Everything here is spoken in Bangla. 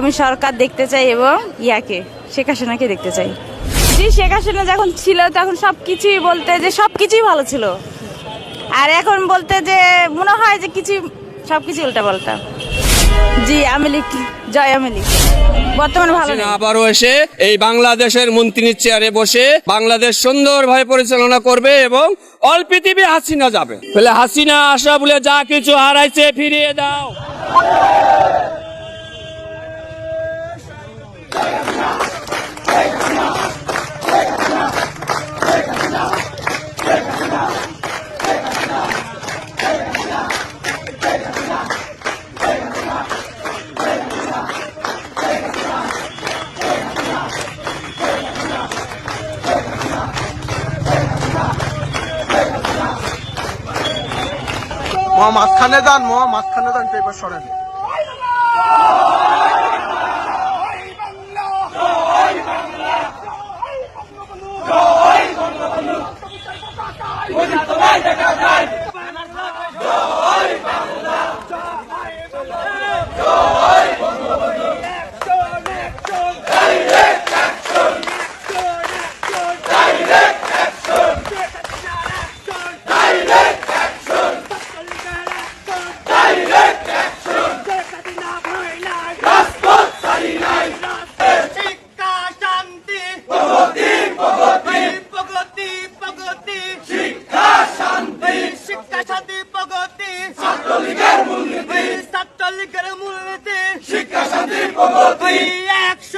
আগামী সরকার দেখতে চাই এবং ইয়াকে শেখ হাসিনাকে দেখতে চাই। জি শেখ হাসিনা যখন ছিল তখন সব কিছুই বলতে যে সব কিছুই ভালো ছিল। আর এখন বলতে যে মনে হয় যে কিছু সব কিছু উল্টা পাল্টা। জি আমি লিখি। জয় আমি লিখি। বর্তমানে ভালো আবারও এসে এই বাংলাদেশের মন্ত্রীর চেয়ারে বসে বাংলাদেশ সুন্দরভাবে পরিচালনা করবে এবং অল পৃথিবী হাসিনা যাবে। বলে হাসিনা আসা বলে যা কিছু হারাইছে ফিরিয়ে দাও। মাঝখানে যান মাঝখানে যান পেপার সরেন। ছাত্রলীগের মূলনীতি। ছাত্রলীগের মূলনীতি। শিক্ষা শান্তি প্রগতি। একশো